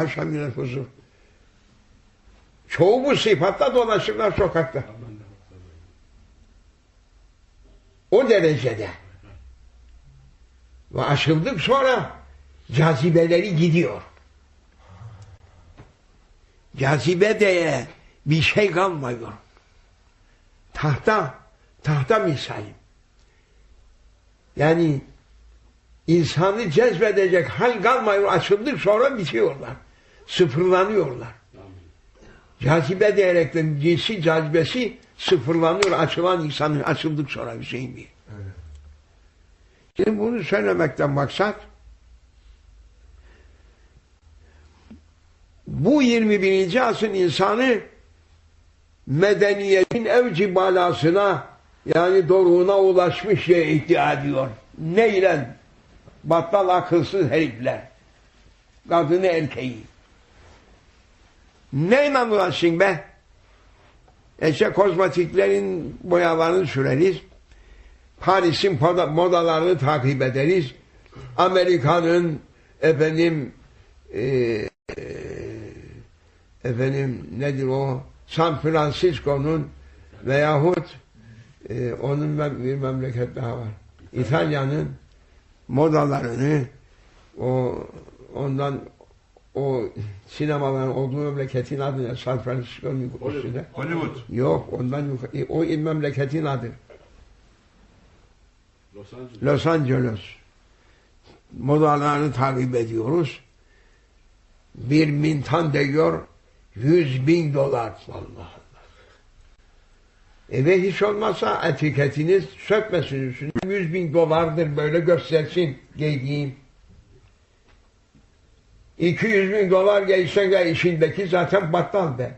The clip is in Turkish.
Haşa minel huzur. Çoğu bu sıfatla dolaşırlar sokakta. O derecede. Ve aşıldık sonra cazibeleri gidiyor. Cazibe diye bir şey kalmıyor. Tahta, tahta misali. Yani insanı cezbedecek hal kalmıyor. Açıldık sonra bitiyorlar. Sıfırlanıyorlar. Cazibe diyerekten cinsi cazibesi sıfırlanıyor. Açılan insanın açıldık sonra Hüseyin Bey. Şimdi bunu söylemekten maksat bu 21. asrın insanı medeniyetin evci balasına yani doruğuna ulaşmış diye iddia ediyor. Neyle? Battal akılsız herifler. Kadını erkeği. Neyle ulaşsın be? İşte kozmetiklerin boyalarını süreriz. Paris'in moda- modalarını takip ederiz. Amerika'nın efendim e, e, efendim nedir o San Francisco'nun veyahut e, onun bir memleket daha var. İtalya'nın modalarını o ondan o sinemaların olduğu memleketin adı ne? San Francisco'nun üstünde. Hollywood. Yok ondan yukarı. O memleketin adı. Los Angeles. Los Angeles. Modalarını takip ediyoruz. Bir mintan diyor yüz bin dolar. Allah Allah. Eve hiç olmazsa etiketiniz sökmesin üstüne. Yüz bin dolardır böyle göstersin giydiğim. 200 bin dolar gelse de işindeki zaten battal be.